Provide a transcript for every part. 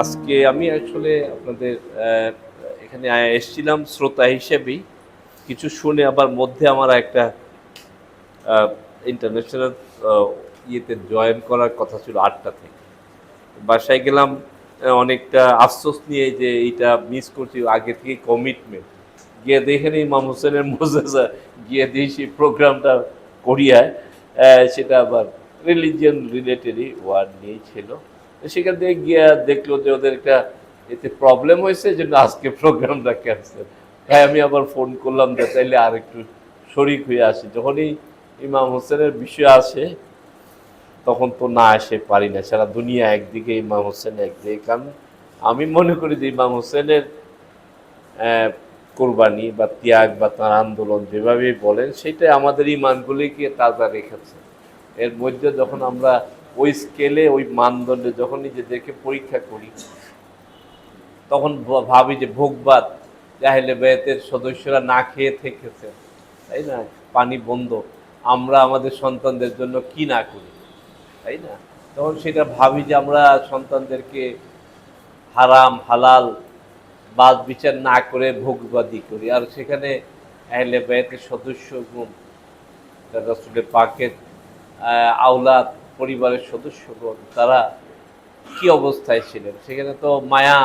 আজকে আমি আসলে আপনাদের এখানে এসেছিলাম শ্রোতা হিসেবেই। কিছু শুনে আবার মধ্যে আমার একটা ইন্টারন্যাশনাল ইয়েতে জয়েন করার কথা ছিল আটটা থেকে। বাসায় গেলাম অনেকটা আফসোস নিয়ে যে এইটা মিস করছি আগে থেকে কমিটমেন্ট গিয়ে দেখে নিই ইমাম হোসেনের মোজেজা, গিয়ে দিয়ে সেই প্রোগ্রামটা করিয়ায় সেটা আবার রিলিজিয়ান রিলেটেডই ওয়ার্ড নিয়েই ছিল। সেখান থেকে গিয়ে দেখল যে ওদের একটা এতে প্রবলেম হয়েছে, জন্য আজকে প্রোগ্রামটা ক্যান্সেল তাই আমি আবার ফোন করলাম যে তাইলে আর একটু শরিক হয়ে আসি। যখনই ইমাম হোসেনের বিষয় আসে, তখন তো না আসে, পারি না। সারা দুনিয়া একদিকে, ইমাম হোসেন একদিকে। কারণ আমি মনে করি যে ইমাম হোসেনের কোরবানি বা ত্যাগ বা তার আন্দোলন যেভাবেই বলেন সেটাই আমাদের ইমানগুলিকে তাজা রেখেছে। এর মধ্যে যখন আমরা ওই স্কেলে ওই মানদণ্ডে যখন নিজেদেরকে পরীক্ষা করি, তখন ভাবি যে ভোগবাদ, জাহেলে বেতের সদস্যরা না খেয়ে থেকেছে। তাই না? পানি বন্ধ। আমরা আমাদের সন্তানদের জন্য কি না করি? তাই না? তখন সেটা ভাবি যে আমরা সন্তানদেরকে হারাম, হালাল, বাদ বিচার না করে ভোগবাদী করি। আর সেখানে আহলে বেতের সদস্য গুণ রাসুলের পাকের আওলাদ পরিবারের সদস্যগণ তারা কি অবস্থায় ছিলেন? সেখানে তো মায়া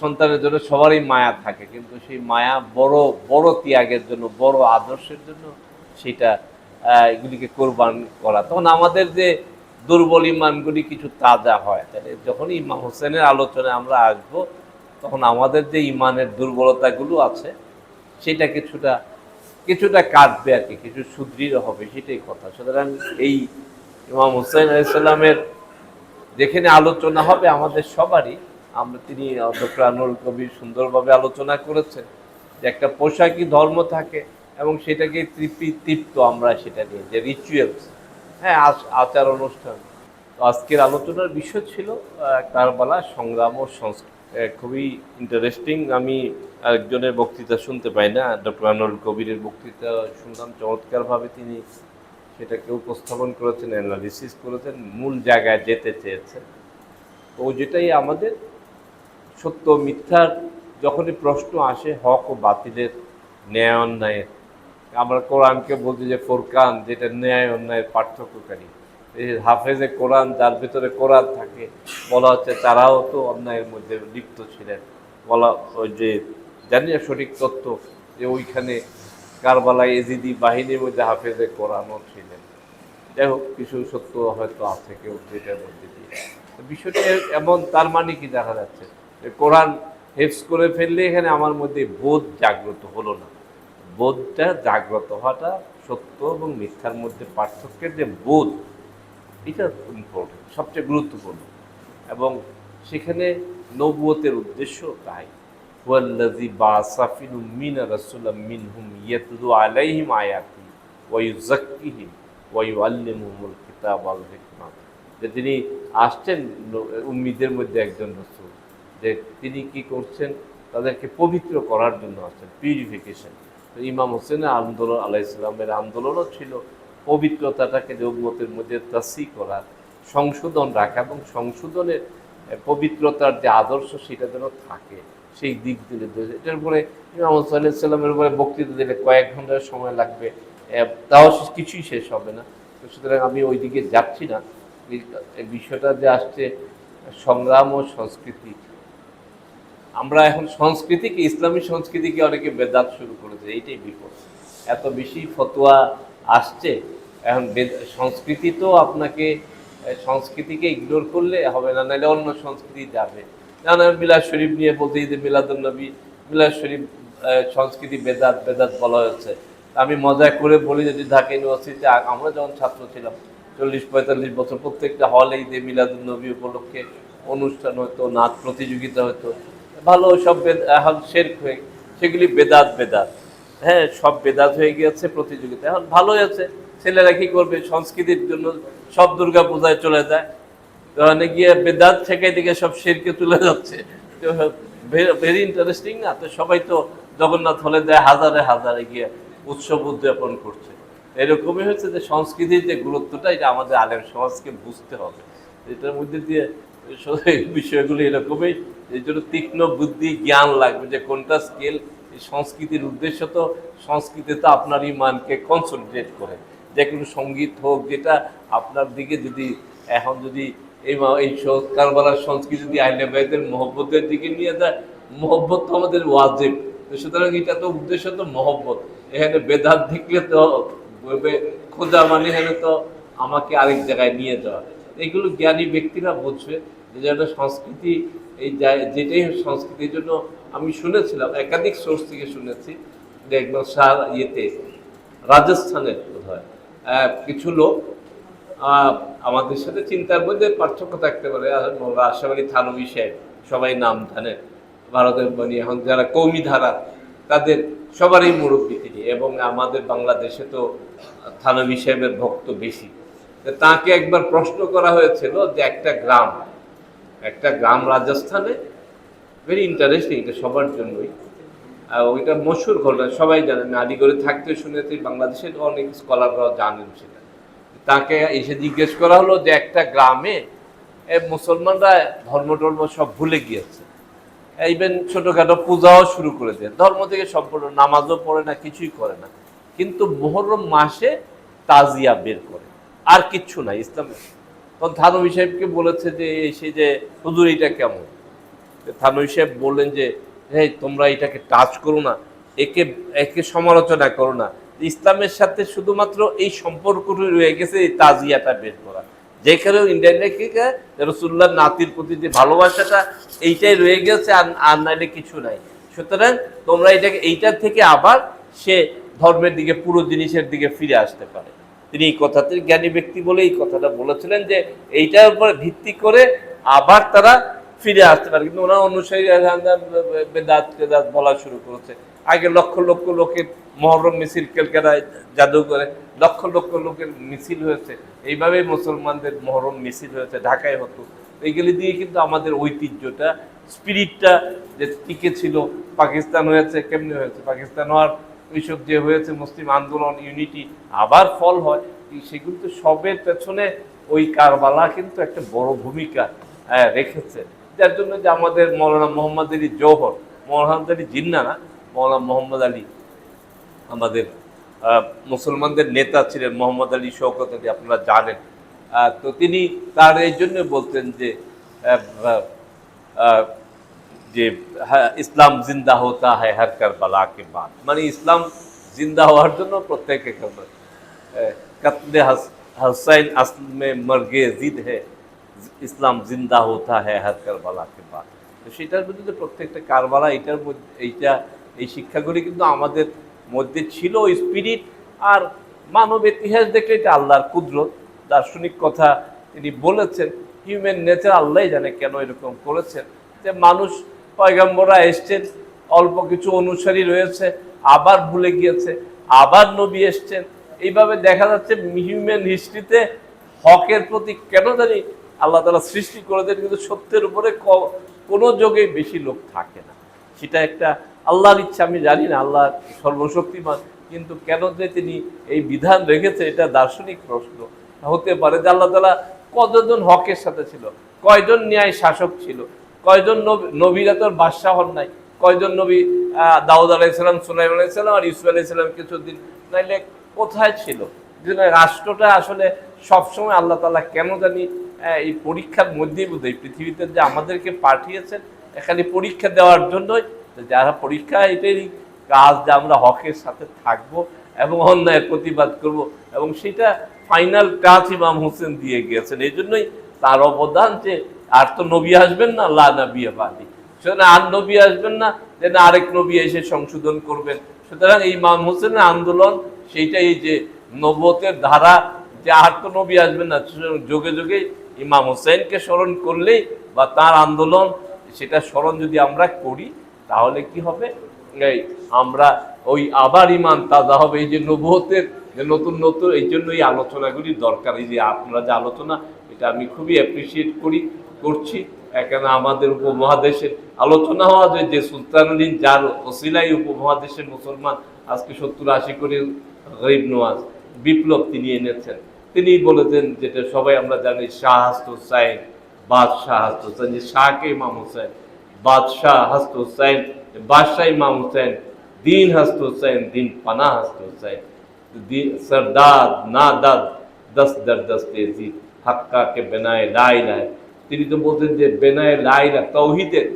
সন্তানের জন্য সবারই মায়া থাকে, কিন্তু সেই মায়া বড় বড় ত্যাগের জন্য, বড় আদর্শের জন্য সেটা এগুলিকে কোরবান করা। তখন আমাদের যে দুর্বল ইমানগুলি কিছু তাজা হয়। তাহলে যখন ইমাম হোসেনের আলোচনায় আমরা আসব, তখন আমাদের যে ইমানের দুর্বলতাগুলো আছে, সেটা কিছুটা কিছুটা কাটবে আর কি, কিছু সুদৃঢ় হবে, সেটাই কথা। সুতরাং এই ইমাম হুসাইন আলাইসাল্লামের যেখানে আলোচনা হবে আমাদের সবারই, আমরা তিনি ডক্টর আনোয়ার কবির সুন্দরভাবে আলোচনা করেছেন যে একটা পোশাকই ধর্ম থাকে এবং সেটাকে তৃপ্তি, তৃপ্ত আমরা সেটা নিয়ে, যে রিচুয়ালস হ্যাঁ আচ- আচার অনুষ্ঠান। আজকের আলোচনার বিষয় ছিল কারবালা সংগ্রাম ও সংস্কৃতি। খুবই ইন্টারেস্টিং আমি আরেকজনের বক্তৃতা শুনতে পাই না ডক্টর আনোয়ার কবিরের বক্তৃতা শুনলাম। চমৎকারভাবে তিনি সেটাকে উপস্থাপন করেছেন অ্যানালিসিস করেছেন, মূল জায়গায় যেতে চেয়েছেন। তো যেটাই আমাদের সত্য মিথ্যার যখনই প্রশ্ন আসে, হক ও বাতিলের ন্যায় অন্যায়ের আমরা কোরআনকে বলছি যে ফোরকান, যেটা ন্যায় অন্যায়ের পার্থক্যকারী। হাফেজে কোরআন, যার ভিতরে কোরআন থাকে, বলা হচ্ছে তারাও তো অন্যায়ের মধ্যে লিপ্ত ছিলেন। বলা যে জানি সঠিক তথ্য যে ওইখানে কারবালায় এজিদি বাহিনীর মধ্যে হাফেজে কোরআনও ছিলেন। যাই হোক, কিছু সত্য হয়তো আছে কেউ যেটার মধ্যে দিয়ে। বিষয়টা এমন, তার মানে কি দেখা যাচ্ছে? যে কোরআন হেফস করে ফেললে এখানে আমার মধ্যে বোধ জাগ্রত হলো না। বোধটা জাগ্রত হওয়াটা সত্য এবং মিথ্যার মধ্যে পার্থক্যের যে বোধ এটা ইম্পর্টেন্ট সবচেয়ে গুরুত্বপূর্ণ। এবং সেখানে নবুয়তের উদ্দেশ্য তাই। হুয়াল্লাযী বাআসা ফিল উম্মিনা রাসূলাম মিনহুম ইয়াতলু আলাইহিম আয়াতি ওয়া ইউযাক্কিহিম ওয়া ইউআল্লিমুহুমুল কিতাব ওয়াল হিকমা। যে তিনি আসছেন উম্মিদের মধ্যে একজন রসুল, যে তিনি কি করছেন? তাদেরকে পবিত্র করার জন্য আসছেন পিউরিফিকেশন ইমাম হোসেনের আন্দোলন আলাহ ইসলামের আন্দোলনও ছিল পবিত্রতাটাকে যে উম্মতের মধ্যে তাসি করা সংশোধন রাখা এবং সংশোধনের পবিত্রতার যে আদর্শ সেটা যেন থাকে, সেই দিক দিলে এটার উপরে ইমাম উপরে বক্তৃতা দিলে কয়েক ঘণ্টার সময় লাগবে তাও কিছুই শেষ হবে না। তো সুতরাং আমি ওই দিকে যাচ্ছি না। বিষয়টা যে আসছে, সংগ্রাম ও সংস্কৃতি। আমরা এখন সংস্কৃতিকে, ইসলামী সংস্কৃতিকে অনেকে বেদাত শুরু করেছে, এইটাই বিপদ। এত বেশি ফতোয়া আসছে। এখন সংস্কৃতি তো আপনাকে সংস্কৃতিকে ইগনোর করলে হবে না, নাহলে অন্য সংস্কৃতি যাবে। যেমন মিলাদ শরীফ নিয়ে বলতে যে মিলাদুল নবী, মিলাদ শরীফ সংস্কৃতি বেদাত বেদাত বলা হয়েছে। আমি মজা করে বলি যদি ঢাকা ইউনিভার্সিটিতে আমরা যখন ছাত্র ছিলাম, চল্লিশ পঁয়তাল্লিশ বছর, প্রত্যেকটা হলে ঈদে মিলাদুল নবী উপলক্ষে অনুষ্ঠান হতো, নাচ প্রতিযোগিতা হতো। ভালো সব বেদ- এখন শেরক হয়ে, সেগুলি বেদাত বেদাত। হ্যাঁ সব বেদাত হয়ে গিয়েছে প্রতিযোগিতা। এখন ভালোই আছে। ছেলেরা কি করবে? সংস্কৃতির জন্য সব দুর্গা পূজায় চলে যায়। ওখানে গিয়ে বেদাত থেকে দিকে সব শেরকে তুলে যাচ্ছে। ভেরি ইন্টারেস্টিং না? তো সবাই তো জগন্নাথ হলে হাজারে হাজারে গিয়ে উৎসব উদযাপন করছে। এরকমই হচ্ছে যে সংস্কৃতির যে গুরুত্বটা, এটা আমাদের আলেম সমাজকে বুঝতে হবে। এটার মধ্যে দিয়ে বিষয়গুলো এরকমই। এই জন্য তীক্ষ্ণ বুদ্ধি, জ্ঞান লাগবে যে কোনটা স্কেল সংস্কৃতির উদ্দেশ্য তো সংস্কৃতি তো আপনার ইমানকে কনসেন্ট্রেট করে। যে কোনো সংগীত হোক, যেটা আপনার দিকে যদি এখন যদি এই এই সংস্কৃতি যদি আইনে বাইদের মহব্বতের দিকে নিয়ে যায়, মহব্বত তো আমাদের ওয়াজিব। তো সুতরাং এটা তো উদ্দেশ্য তো মহব্বত। এখানে বেদাত দেখলে তো খোঁজা মানে এখানে তো আমাকে আরেক জায়গায় নিয়ে যাওয়া। এগুলো জ্ঞানী ব্যক্তিরা বুঝবে যে যেন সংস্কৃতি এই যেটাই সংস্কৃতির জন্য আমি শুনেছিলাম, একাধিক সোর্স থেকে শুনেছি যে একদম সার ইয়েতে, রাজস্থানের বোধ হয় কিছু লোক আমাদের সাথে চিন্তার মধ্যে পার্থক্য থাকতে পারে। আশা করি থানবী সাহেব সবাই নাম জানেন ভারতের মানে এখন যারা কৌমি ধারা তাদের সবারই মুরব্বী তিনি। এবং আমাদের বাংলাদেশে তো থানবী সাহেবের ভক্ত বেশি। তাকে একবার প্রশ্ন করা হয়েছিল যে একটা গ্রাম একটা গ্রাম রাজস্থানে ভেরি ইন্টারেস্টিং এটা সবার জন্যই। আর ওইটা মশুর ঘটনা সবাই জানে জানেন আলিগড়ে থাকতে শুনেছি বাংলাদেশের অনেক স্কলাররাও জানেন সেটা। তাকে এসে জিজ্ঞেস করা হলো যে একটা গ্রামে মুসলমানরা ধর্ম টর্ম সব ভুলে গিয়েছে। ইভেন ছোটোখাটো পূজাও শুরু করে দেয়। ধর্ম থেকে সম্পূর্ণ নামাজও পড়ে না, কিছুই করে না। কিন্তু মোহরম মাসে তাজিয়া বের করে। আর কিচ্ছু নাই, ইসলামে থানবী সাহেবকে বলেছে যে এসে যে, হুজুর এটা কেমন? থানবী সাহেব বললেন যে হ্যাঁ তোমরা এটাকে টাচ করো না, একে একে সমালোচনা করো না। ইসলামের সাথে শুধুমাত্র এই সম্পর্কটি রয়ে গেছে, এই তাজিয়াটা বের করা। যেখানে ইন্ডিয়ানকে রসুল্লাহ নাতির প্রতি যে ভালোবাসাটা, এইটাই রয়ে গেছে, আর আর নাইলে কিছু নাই। সুতরাং তোমরা এটাকে, এইটার থেকে আবার সে ধর্মের দিকে, পুরো জিনিসের দিকে ফিরে আসতে পারে। তিনি এই কথাতে জ্ঞানী ব্যক্তি বলে এই কথাটা বলেছিলেন যে এইটার উপরে ভিত্তি করে আবার তারা ফিরে আসতে পারে। কিন্তু ওনার অনুসারী বেদাত বেদাত বলা শুরু করেছে। আগে লক্ষ লক্ষ লোকের মহরম মিছিল কেলকাতায় জাদু করে লক্ষ লক্ষ লোকের মিছিল হয়েছে। এইভাবে মুসলমানদের মহরম মিছিল হয়েছে ঢাকায় হতো। এইগুলি দিয়ে কিন্তু আমাদের ঐতিহ্যটা স্পিরিটটা যে টিকে ছিল, পাকিস্তান হয়েছে, কেমনি হয়েছে? পাকিস্তান হওয়ার ওইসব যে হয়েছে, মুসলিম আন্দোলন ইউনিটি আবার ফল হয় সেগুলো তো সবের পেছনে ওই কারবালা কিন্তু একটা বড় ভূমিকা রেখেছে। যার জন্য যে আমাদের মৌলানা মোহাম্মদ আলী জৌহর মোহাম্মদ আলী জিন্না না, মৌলানা মোহাম্মদ আলী আমাদের মুসলমানদের নেতা ছিলেন মোহাম্মদ আলী শৌকত আলী, আপনারা জানেন। তো তিনি তার এই জন্য বলতেন যে যে হ্যাঁ, ইসলাম জিন্দা হতা হয় হার কারবালাকে বাদ। মানে ইসলাম জিন্দা হওয়ার জন্য প্রত্যেকে কতলে হসাইন আসলে মরগে মর্গে জিদ হে ইসলাম জিন্দা হতা হয় হার কারবালাকে বাদ। তো সেটার মধ্যে যে প্রত্যেকটা কারবালা, এটার মধ্যে এইটা, এই শিক্ষাগুলি কিন্তু আমাদের মধ্যে ছিল স্পিরিট আর মানব ইতিহাস দেখলে এটা আল্লাহর কুদরত। দার্শনিক কথা তিনি বলেছেন হিউম্যান নেচার আল্লাহ জানে কেন এরকম করেছেন। যে মানুষ পয়গাম্বরা এসছেন, অল্প কিছু অনুসারী রয়েছে, আবার ভুলে গিয়েছে, আবার নবী এসছেন। এইভাবে দেখা যাচ্ছে হিউম্যান হিস্ট্রিতে হকের প্রতি কেন জানি আল্লাহ তালা সৃষ্টি করে দেন কিন্তু সত্যের উপরে কোনো যোগে বেশি লোক থাকে না। সেটা একটা আল্লাহর ইচ্ছা, আমি জানি না, আল্লাহ সর্বশক্তিমান, কিন্তু কেন যে তিনি এই বিধান রেখেছে, এটা দার্শনিক প্রশ্ন। হতে পারে যে আল্লাহ তালা কতজন হকের সাথে ছিল, কয়জন ন্যায় শাসক ছিল কয়জন নবী- নবীরা তোর বাদশাহ হন নাই? কয়জন নবী দাউদ আলাইসালাম সুলাইম আলাইসালাম আর ইসু আলাইসালাম কিছুদিন নাইলে কোথায় ছিল? রাষ্ট্রটা আসলে সবসময় আল্লাহ তালা কেন জানি এই পরীক্ষার মধ্যেই বোধ পৃথিবীতে যে আমাদেরকে পাঠিয়েছেন, এখানে পরীক্ষা দেওয়ার জন্যই যারা পরীক্ষা, এটাই কাজ যে আমরা হকের সাথে থাকব এবং অন্যায়ের প্রতিবাদ করব। এবং সেটা ফাইনাল টাচ ইমাম হোসেন দিয়ে গিয়েছেন। এই জন্যই তার অবদান যে আর তো নবী আসবেন না, লা নবী বাদি। সুতরাং আর নবী আসবেন না যে না আরেক নবী এসে সংশোধন করবেন। সুতরাং এই ইমাম হোসেনের আন্দোলন সেইটাই যে নবতের ধারা, যে আর তো নবী আসবেন না যোগে যোগে ইমাম হোসেনকে স্মরণ করলেই বা তার আন্দোলন, সেটা স্মরণ যদি আমরা করি, তাহলে কি হবে? এই আমরা ওই আবার ইমান তাজা হবে, এই যে নবতের যে নতুন নতুন, এই জন্য এই আলোচনাগুলি দরকার। এই যে আপনারা যে আলোচনা, এটা আমি খুবই অ্যাপ্রিসিয়েট করি। করছি এখানে আমাদের উপমহাদেশের আলোচনা হওয়া যে যে সুলতানুদ্দিন যার ওসিলাই উপমহাদেশের মুসলমান আজকে সত্তর আশি করে গরিব নওয়াজ বিপ্লব তিনি এনেছেন তিনি বলেছেন যেটা সবাই আমরা জানি শাহ হুসাইন বাদশাহ হাস্ত হোসেন যে শাহকে ইমাম হোসেন বাদশাহ হাস্ত হোসেন বাদশাহ ইমাম হোসেন দিন হাস্ত হোসেন দিন পানা হাস্ত হোসেন দি- सरदार नादद दस दर दस तेजी हक्का के बेनाए লাইলায় তিনি তো বলতেন যে বেনায়ে লাইলা তৌহিদের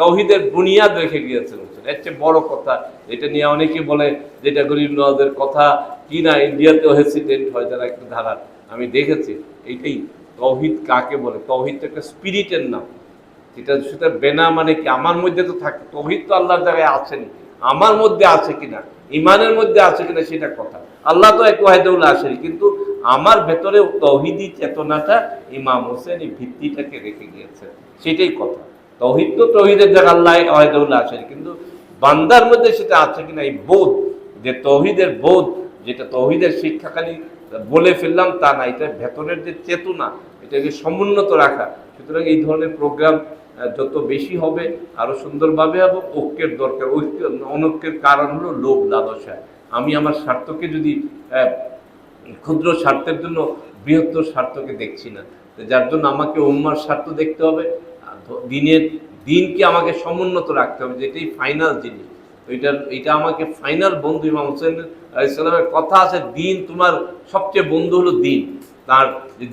তৌহিদের বুনিয়াদ রেখে গিয়েছেন। এর চেয়ে বড় কথা, এটা নিয়ে অনেকে বলে যেটা গরিব নওয়াজের কথা, কি না ইন্ডিয়াতেও হেসিডেন্ট হয় যারা একটা ধারা আমি দেখেছি, এইটাই তৌহিদ কাকে বলে? তৌহিদ তো একটা স্পিরিটের নাম। যেটা সেটা বেনা মানে কি? আমার মধ্যে তো থাকে। তৌহিদ তো আল্লাহর জায়গায় আছেন। আমার মধ্যে আছে কিনা? ইমানের মধ্যে আছে কিনা সেটা কথা। আল্লাহ তো এক ওয়াহেদুল্লাহ আসেন কিন্তু আমার ভেতরে তহিদি চেতনাটা ইমাম হোসেন এই ভিত্তিটাকে রেখে গিয়েছে। সেটাই কথা। তহিদ তো তৌহিদের জায়গা আল্লাহ ওয়াহেদুল্লাহ আসেন কিন্তু বান্দার মধ্যে সেটা আছে কিনা এই বোধ, যে তহিদের বোধ, যেটা তহিদের শিক্ষা খালি বলে ফেললাম তা না, এটা ভেতরের যে চেতনা, এটাকে সমুন্নত রাখা। সুতরাং এই ধরনের প্রোগ্রাম যত বেশি হবে, আরও সুন্দরভাবে এবং ঐক্যের দরকার, ঐক্য অনৈক্যের কারণ হলো লোভ, লালসা। আমি আমার স্বার্থকে যদি ক্ষুদ্র স্বার্থের জন্য বৃহত্তর স্বার্থকে দেখছি না। যার জন্য আমাকে উম্মার স্বার্থ দেখতে হবে। দিনের দিনকে আমাকে সমুন্নত রাখতে হবে, যেটাই ফাইনাল জিনিস। তো এটা আমাকে ফাইনাল বন্ধু ইমাম হোসেন ইসলামের কথা আছে, দিন তোমার সবচেয়ে বন্ধু হলো দিন। তার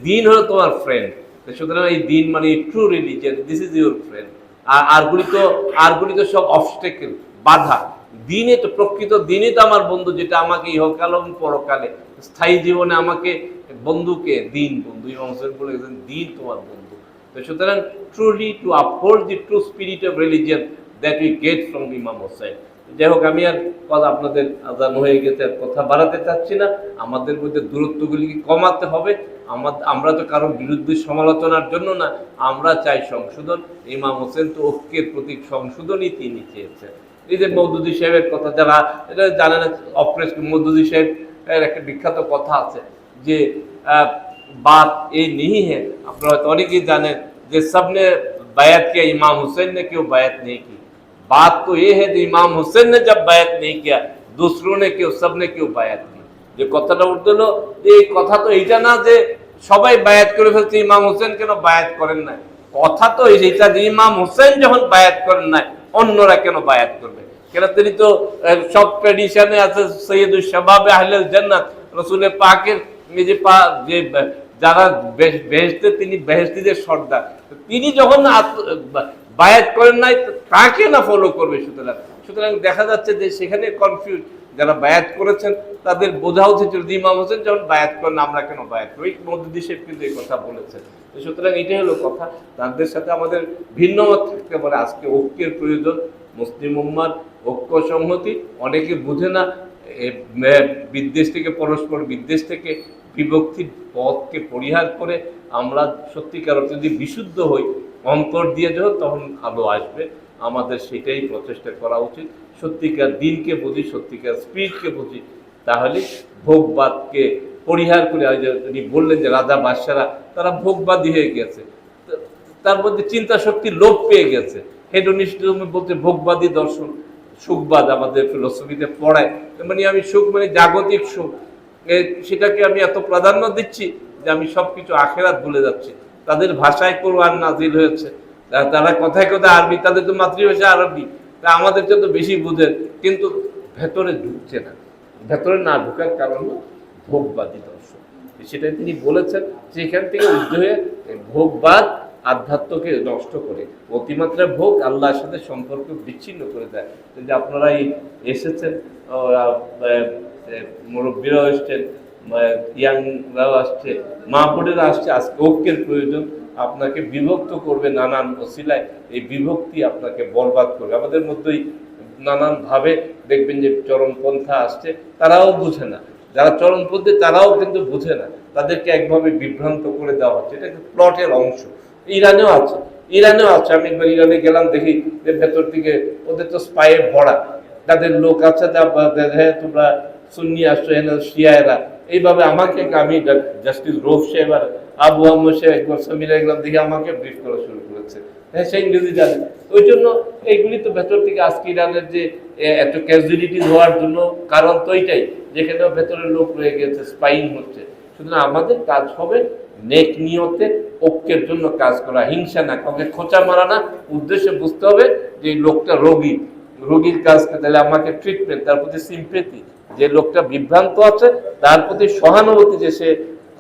দিন হলো তোমার ফ্রেন্ড সুতরাং এই দিন মানে true religion this is your friend আর আরগুলি তো আরগুলি তো সব অবস্টেকেল বাধা। দিনে তো প্রকৃত দিনই তো আমার বন্ধু, যেটা আমাকে ইহকাল এবং পরকালে স্থায়ী জীবনে আমাকে বন্ধুকে দিন, বন্ধু ইমাম হোসেন বলে দিন তোমার বন্ধু। তো সুতরাং truly to uphold the true spirit of religion that we get from Imam Hussain যাই হোক, আমি আর কথা আপনাদের আজান হয়ে গেছে, আর কথা বাড়াতে চাচ্ছি না। আমাদের মধ্যে দূরত্বগুলিকে কমাতে হবে। আমার আমরা তো কারও বিরুদ্ধে সমালোচনার জন্য না, আমরা চাই সংশোধন। ইমাম হোসেন তো ঐক্যের প্রতীক, সংশোধনই তিনি চেয়েছেন। এই যে মৌদুদি সাহেবের কথা যারা এটা জানে না অপ্রেস মৌদুদি সাহেব এর একটা বিখ্যাত কথা আছে যে আহ, बात ये नहीं है আপনারা হয়তো অনেকেই জানেন যে सबने बैत किया इमाम हुसैन ने क्यों बैत नहीं की बात तो ये है कि इमाम हुसैन ने जब बैत नहीं किया दूसरों ने क्यों सबने क्यों बैत की যে কথাটা উঠতে হলো যে এই কথা তো এইটা না যে সবাই বায়াত করে ফেলছে ইমাম হোসেন কেন বায়াত করেন না কথা তো এইটা যে ইমাম হোসেন যখন বায়াত করেন না অন্যরা কেন বায়াত করবে কেন তিনি তো সব ট্রেডিশনে আছে সৈয়দুল শাবাবে আহলেল জান্নাত, রসুলের পাকের যে পা, যে যারা বেহেশতে, তিনি বেহেশতিদের সর্দার। তিনি যখন বায়াত করেন নাই তাকে না ফলো করবে সুতরাং। সুতরাং দেখা যাচ্ছে যে সেখানে কনফিউজ যারা বায়াত করেছেন, তাদের বোঝা উচিত যদি ইমাম হোসেন যখন বায়াত করেন, আমরা কেন বায়াত করি? মধ্যদি সাহেব কিন্তু এই কথা বলেছেন সুতরাং এটাই হলো কথা। তাদের সাথে আমাদের ভিন্ন মত থাকতে পারে। আজকে ঐক্যের প্রয়োজন। মুসলিম উম্মার ঐক্য সংহতি অনেকে বুঝে না বিদ্বেষ থেকে, পরস্পর বিদ্বেষ থেকে বিভক্তির পথকে পরিহার করে আমরা সত্যিকার যদি বিশুদ্ধ হই, অন্তর দিয়ে যখন তখন আলো আসবে। আমাদের সেটাই প্রচেষ্টা করা উচিত। সত্যিকার দিনকে বুঝি, সত্যিকার স্পিরিটকে বুঝি, তাহলে ভোগবাদকে পরিহার করে উনি বললেন যে রাজা বাদশারা, তারা ভোগবাদী হয়ে গেছে। তার মধ্যে চিন্তা শক্তি লোপ পেয়ে গেছে। হেডোনিস্টিজম বলতে ভোগবাদী দর্শন, সুখবাদ আমাদের ফিলোসফিতে পড়ায়। মানে আমি সুখ মানে জাগতিক সুখ। সেটাকে আমি এত প্রাধান্য দিচ্ছি যে আমি সবকিছু আখেরাত ভুলে যাচ্ছি। তাদের ভাষায় কোরআন নাজিল হয়েছে। তারা কথায় কথায় আরবি, তাদের তো মাতৃভাষা আরবি। তা আমাদের তো বেশি বুঝেন। কিন্তু ভেতরে ঢুকছে না। ভেতরে না ঢুকার কারণ ভোগবাদী দর্শন। সেটাই তিনি বলেছেন। সেখান থেকে উদ্ধ হয়ে ভোগবাদ আধ্যাত্মকে নষ্ট করে। অতিমাত্রা ভোগ আল্লাহর সাথে সম্পর্ক বিচ্ছিন্ন করে দেয়। যদি আপনারা এই এসেছেন মুরব্বীরাও এসছেন ইয়াংরাও আসছে, মা বোনেরা আসছে, আজকে ঐক্যের প্রয়োজন। আপনাকে বিভক্ত করবে নানান ওসিলায় এই বিভক্তি আপনাকে বরবাদ করবে। আমাদের মধ্যেই নানানভাবে দেখবেন যে চরমপন্থা আসছে, তারাও বুঝে না। যারা চরমপন্থী, তারাও কিন্তু বুঝে না। তাদেরকে একভাবে বিভ্রান্ত করে দেওয়া হচ্ছে। এটা একটা প্লটের অংশ। ইরানেও আছে। ইরানেও আছে। আমি একবার ইরানে গেলাম, দেখি যে ভেতর দিকে ওদের তো স্পায়ে ভরা। তাদের লোক আছে তোমরা সুন্নি আসছো এনে শিয়ারা এইভাবে আমাকে আমি জাস্টিস রোফ সাহেব আর আবু আহমদ সাহেব একবার সামিরা গেলাম, দেখি আমাকে ব্রিফ করা শুরু করেছে। হ্যাঁ সে ইংরেজি জানে। ওই জন্য এইগুলি তো ভেতর থেকে আজকে ইরানের যে এত ক্যাজুয়ালিটি হওয়ার জন্য কারণ তো এইটাই। যেখানে ভেতরের লোক রয়ে গেছে স্পাইন হচ্ছে। সুতরাং আমাদের কাজ হবে নেক নিয়তে ঐক্যের জন্য কাজ করা, হিংসা না, কাউকে খোঁচা মারা না। উদ্দেশ্যে বুঝতে হবে যে লোকটা রোগী। রোগীর কাজকে তাহলে আমাকে ট্রিটমেন্ট তার প্রতি সিম্পেথি যে লোকটা বিভ্রান্ত আছে, তার প্রতি সহানুভূতি যে সে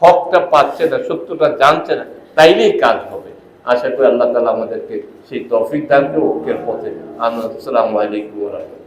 হকটা পাচ্ছে না, সত্যটা জানছে না, তাইলেই কাজ হবে। আশা করি আল্লাহ তালা আমাদেরকে সেই তফিক দান ঐক্যের পথে। আনন্দ আসসালামু আলাইকুম রাহমাতুল্লাহ।